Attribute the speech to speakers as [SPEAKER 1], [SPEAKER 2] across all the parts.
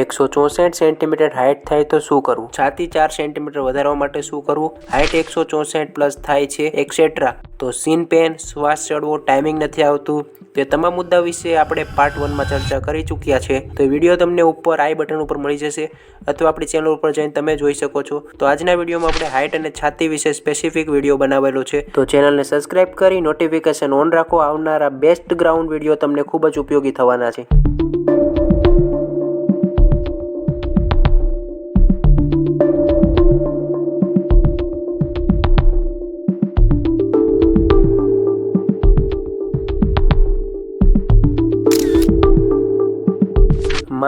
[SPEAKER 1] એકસો ચોસઠ centimetre height થાય તો શું કરવું? છાતી ચાર સેન્ટીમીટર વધારવા માટે શું કરવું? હાઇટ એકસો ચોસઠ પ્લસ થાય છે એક્સેટ્રા તો સીન પેન શ્વાસ ચડવો ટાઈમિંગ નથી આવતું. તે તમામ મુદ્દા વિશે આપણે પાર્ટ વનમાં ચર્ચા કરી ચૂક્યા છે. તો વીડિયો તમને ઉપર આઈ બટન ઉપર મળી જશે અથવા આપણી ચેનલ ઉપર જઈને તમે જોઈ શકો છો. તો આજના વિડીયોમાં આપણે હાઇટ અને છાતી વિશે સ્પેસિફિક વીડિયો બનાવેલો છે. તો ચેનલને સબસ્ક્રાઇબ કરી નોટિફિકેશન ઓન રાખો. આવનારા બેસ્ટ ગ્રાઉન્ડ વીડિયો તમને ખૂબ જ ઉપયોગી થવાના છે.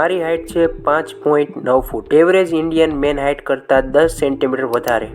[SPEAKER 1] મારી હાઇટ છે પાંચ પોઈન્ટ નવ foot. Average Indian man height કરતાં દસ સેન્ટીમીટર વધારે.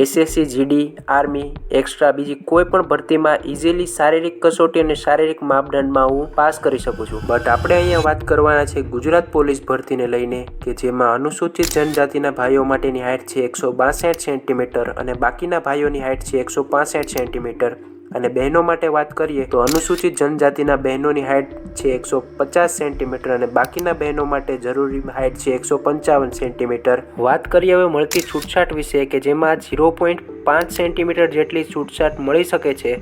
[SPEAKER 1] એસએસસી જીડી આર્મી એક્સ્ટ્રા બીજી કોઈ પણ ભરતીમાં ઇઝીલી શારીરિક કસોટી અને શારીરિક માપદંડમાં હું પાસ કરી શકું છું. બટ આપણે અહીંયા વાત કરવાના છે ગુજરાત પોલીસ ભરતીને લઈને, કે જેમાં અનુસૂચિત જનજાતિના ભાઈઓ માટેની હાઇટ છે એકસો બાસઠ સેન્ટીમીટર અને બાકીના ભાઈઓની હાઇટ છે એકસો પાસઠ સેન્ટીમીટર અને બહેનો માટે વાત કરીએ તો અનુસૂચિત જનજાતિના બહેનોની હાઇટ છે એકસો પચાસ સેન્ટીમીટર અને બાકીના બહેનો માટે જરૂરી હાઇટ છે એકસો પંચાવન સેન્ટીમીટર વાત કરીએ હવે મળતી છૂટછાટ વિશે કે જેમાં ઝીરો પોઈન્ટ પાંચ સેન્ટીમીટર જેટલી છૂટછાટ મળી શકે છે.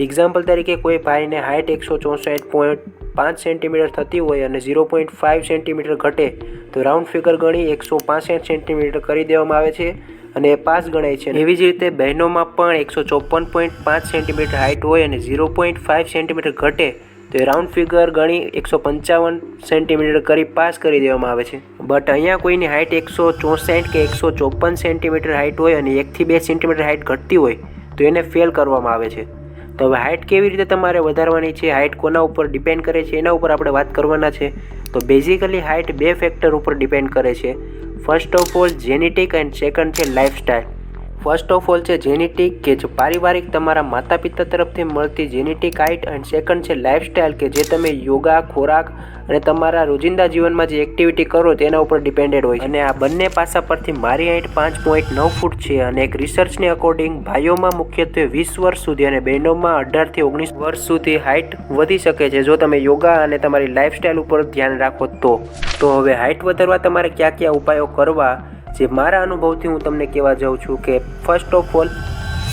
[SPEAKER 1] એક્ઝામ્પલ તરીકે કોઈ ભાઈને હાઇટ એકસો ચોસઠ પોઈન્ટ પાંચ સેન્ટીમીટર થતી હોય અને ઝીરો પોઈન્ટ ફાઇવ સેન્ટીમીટર ઘટે, તો રાઉન્ડ ફિગર ગણી એકસો પાસઠ સેન્ટીમીટર કરી દેવામાં આવે છે. અને પાસ ગણાય છે. એવી જ રીતે બહેનોમાં પણ એકસો ચોપન પોઈન્ટ પાંચ સેન્ટીમીટર હાઇટ હોય અને ઝીરો પોઈન્ટ ફાઇવ સેન્ટીમીટર ઘટે, તો એ રાઉન્ડ ફિગર ગણી એકસો પંચાવન સેન્ટીમીટર કરી પાસ કરી દેવામાં આવે છે. બટ અહીંયા કોઈની હાઇટ એકસો ચોસઠ કે એકસો ચોપન સેન્ટીમીટર હાઇટ હોય અને એકથી બે સેન્ટીમીટર હાઇટ ઘટતી હોય, તો એને ફેલ કરવામાં આવે છે. તો હવે હાઇટ કેવી રીતે તમારે વધારવાની છે? હાઇટ કોના ઉપર ડિપેન્ડ કરે છે? એના ઉપર આપણે વાત કરવાના છે. તો બેઝિકલી હાઇટ બે ફેક્ટર ઉપર ડિપેન્ડ કરે છે. First of all genetic and second છે લાઇફસ્ટાઇલ ફર્સ્ટ ઓફ ઓલ છે જેનેટિક કે જે પારિવારિક તમારા માતા પિતા તરફથી મળતી જેનેટિક હાઇટ એન્ડ સેકન્ડ છે લાઇફસ્ટાઇલ કે જે તમે યોગા, ખોરાક અને તમારા રોજિંદા જીવનમાં જે એક્ટિવિટી કરો તેના ઉપર ડિપેન્ડેડ હોય અને આ બંને પાસા પરથી મારી હાઇટ પાંચ પોઈન્ટ નવ ફૂટ છે અને એક રિસર્ચની અકોર્ડિંગ ભાઈઓમાં મુખ્યત્વે વીસ વર્ષ સુધી અને બહેનોમાં અઢારથી ઓગણીસ વર્ષ સુધી હાઇટ વધી શકે છે. જો તમે યોગા અને તમારી લાઇફસ્ટાઇલ ઉપર ધ્યાન રાખો તો. તો હવે હાઇટ વધારવા તમારે કયા કયા ઉપાયો કરવા? જે મારા અનુભવથી હું તમને કહેવા જાઉં છું કે ફર્સ્ટ ઓફ ઓલ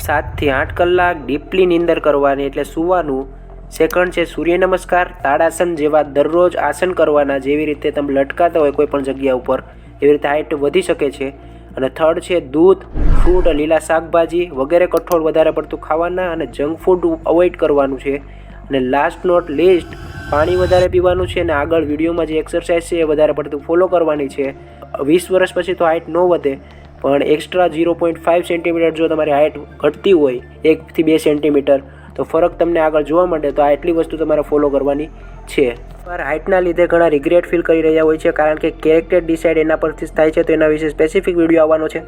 [SPEAKER 1] સાતથી આઠ કલાક ડીપલી નીંદર કરવાની એટલે સૂવાનું સેકન્ડ છે સૂર્ય નમસ્કાર તાડાસન જેવા દરરોજ આસન કરવાના જેવી રીતે તમે લટકાતા હોય કોઈ પણ જગ્યા ઉપર, એવી રીતે હાઇટ વધી શકે છે. અને થર્ડ છે દૂધ ફ્રૂટ લીલા શાકભાજી વગેરે કઠોળ વધારે પડતું ખાવાના અને જંક ફૂડ અવોઇડ કરવાનું છે. અને લાસ્ટ નોટ લિસ્ટ પાણી વધારે પીવાનું છે અને આગળ વિડીયોમાં જે એક્સરસાઇઝ છે એ વધારે પડતું ફોલો કરવાની છે. વીસ વર્ષ પછી તો હાઇટ ન વધે, પણ extra zero point five centimetre જો તમારી હાઇટ ઘટતી હોય, એકથી બે સેન્ટીમીટર તો ફરક તમને આગળ જોવા મળે તો આ એટલી વસ્તુ તમારે ફોલો કરવાની છે. હાઇટના લીધે ઘણા રિગ્રેટ ફીલ કરી રહ્યા હોય છે, કારણ કે કેરેક્ટર ડિસાઇડ એના પરથી જ થાય છે, તો એના વિશે સ્પેસિફિક વીડિયો આવવાનો છે.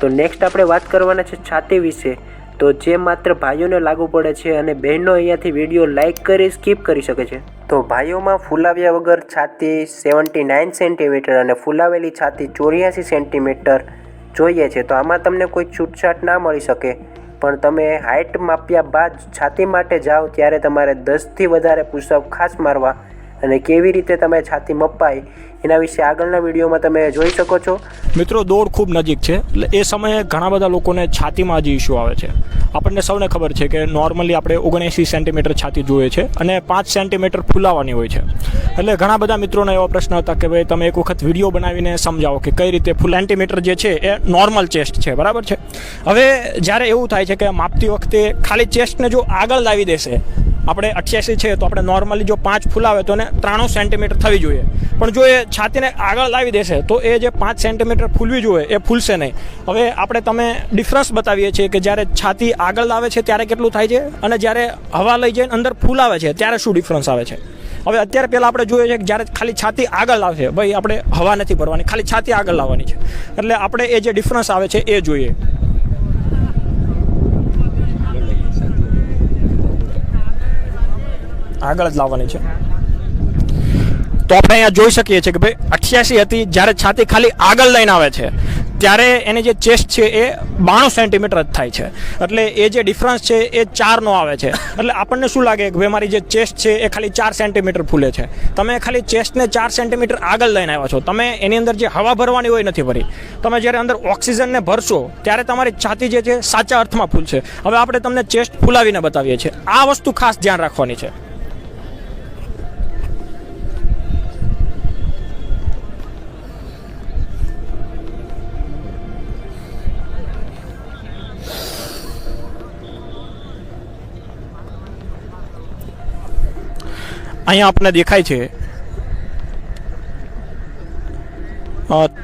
[SPEAKER 1] તો નેક્સ્ટ આપણે વાત કરવાના છે છાતી વિશે. તો જે માત્ર ભાઈઓને લાગુ પડે છે અને બહેનો અહીંયાથી વીડિયો લાઇક કરી સ્કીપ કરી શકે છે. તો ભાઈઓમાં ફૂલાવ્યા વગર છાતી સેવન્ટી નાઇન સેન્ટીમીટર અને ફૂલાવેલી છાતી ચોર્યાસી સેન્ટીમીટર જોઈએ છે. તો આમાં તમને કોઈ છૂટછાટ ના મળી શકે. પણ તમે હાઇટ માપ્યા બાદ છાતી માટે જાઓ ત્યારે તમારે દસથી વધારે પુષઅપ ખાસ મારવા અને કેવી રીતે તમે છાતી મપાય એના વિશે આગળના વિડીયોમાં તમે જોઈ શકો છો.
[SPEAKER 2] મિત્રો, દોડ ખૂબ નજીક છે. એટલે એ સમયે ઘણા બધા લોકોને છાતીમાં જ ઇસ્યુ આવે છે. આપણને સૌને ખબર છે કે નોર્મલી આપણે ઓગણએંસી સેન્ટીમીટર છાતી જોઈએ છે અને પાંચ સેન્ટીમીટર ફૂલાવાની હોય છે. એટલે ઘણા બધા મિત્રોને એવો પ્રશ્ન હતા કે ભાઈ, તમે એક વખત વીડિયો બનાવીને સમજાવો કે કઈ રીતે ફૂલ સેન્ટીમીટર જે છે એ નોર્મલ ચેસ્ટ છે. બરાબર છે? હવે જ્યારે એવું થાય છે કે માપતી વખતે ખાલી ચેસ્ટને જો આગળ લાવી દેશે આપણે અઠ્યાસી છે તો આપણે નોર્મલી જો પાંચ ફૂલાવે તો એને ત્રાણું સેન્ટીમીટર થવી જોઈએ. પણ જો એ છાતીને આગળ લાવી દેશે તો એ જે પાંચ સેન્ટીમીટર ફૂલવી જોઈએ એ ફૂલશે નહીં. હવે આપણે તમે ડિફરન્સ બતાવીએ છીએ કે જ્યારે છાતી આગળ લાવે છે ત્યારે કેટલું થાય છે અને જ્યારે હવા લઈ જઈને અંદર ફૂલાવે છે ત્યારે શું ડિફરન્સ આવે છે? હવે અત્યારે પહેલાં આપણે જોઈએ છે કે જ્યારે ખાલી છાતી આગળ લાવશે, ભાઈ આપણે હવા નથી ભરવાની, ખાલી છાતી આગળ લાવવાની છે. એટલે આપણે એ જે ડિફરન્સ આવે છે એ જોઈએ. આગળ જ લાવવાની છે. તો આપણે અહીંયા જોઈ શકીએ છીએ કે ભાઈ અઠ્યાસી હતી જ્યારે છાતી ખાલી આગળ લઈને આવે છે. ત્યારે એની જે ચેસ્ટ છે એ બાણું સેન્ટીમીટર જ થાય છે. એટલે એ જે ડિફરન્સ છે એ ચારનો આવે છે. એટલે આપણને શું લાગે કે ભાઈ મારી જે ચેસ્ટ છે એ ખાલી ચાર સેન્ટીમીટર ફૂલે છે? તમે ખાલી ચેસ્ટને ચાર સેન્ટીમીટર આગળ લઈને આવ્યા છો. તમે એની અંદર જે હવા ભરવાની હોય નથી ભરી. તમે જ્યારે અંદર ઓક્સિજનને ભરશો, ત્યારે તમારી છાતી જે છે સાચા અર્થમાં ફૂલશે. હવે આપણે તમને ચેસ્ટ ફૂલાવીને બતાવીએ છીએ. આ વસ્તુ ખાસ ધ્યાન રાખવાની છે. અહીંયા આપણને દેખાય છે.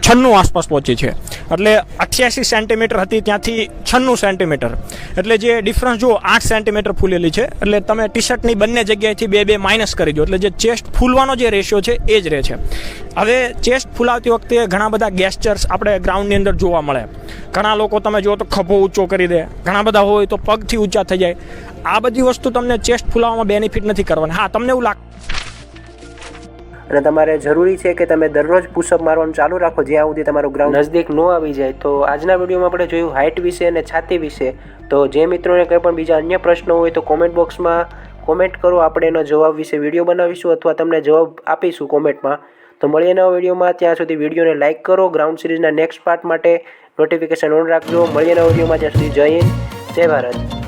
[SPEAKER 2] છન્નું આસપાસ પહોંચી છે. એટલે અઠ્યાસી સેન્ટીમીટર હતી ત્યાંથી છન્નું સેન્ટીમીટર. એટલે જે ડિફરન્સ જુઓ, આઠ સેન્ટીમીટર ફૂલેલી છે. એટલે તમે ટી શર્ટની બંને જગ્યાએથી બે બે માઇનસ કરી દો. એટલે જે ચેસ્ટ ફૂલવાનો જે રેશિયો છે, એ જ રહે છે. હવે ચેસ્ટ ફૂલાવતી વખતે ઘણા બધા ગેસ્ચર્સ આપણે ગ્રાઉન્ડની અંદર જોવા મળે. ઘણા લોકો તમે જુઓ તો ખભો ઊંચો કરી દે. ઘણા બધા હોય તો પગથી ઊંચા થઈ જાય. આ બધી વસ્તુ તમને ચેસ્ટ ફૂલાવવામાં બેનિફિટ નથી કરવાની. હા, તમને એવું લાગ
[SPEAKER 1] અને તમારે જરૂરી છે કે તમે દરરોજ પુશઅપ મારવાનું ચાલુ રાખો, જ્યાં સુધી તમારું ગ્રાઉન્ડ નજદીક ન આવી જાય. તો આજના વિડીયોમાં આપણે જોયું હાઇટ વિશે અને છાતી વિશે. તો જે મિત્રોને કંઈ પણ બીજા અન્ય પ્રશ્નો હોય તો કોમેન્ટ બોક્સમાં કોમેન્ટ કરો. આપણે એનો જવાબ વિશે વીડિયો બનાવીશું અથવા તમને જવાબ આપીશું કોમેન્ટમાં તો મળીએ નવા વિડીયોમાં. ત્યાં સુધી વિડીયોને લાઇક કરો. ગ્રાઉન્ડ સિરીઝના નેક્સ્ટ પાર્ટ માટે નોટિફિકેશન ઓન રાખજો. મળીએ નવા વિડીયોમાં. ત્યાં સુધી જય હિન્દ. જય ભારત.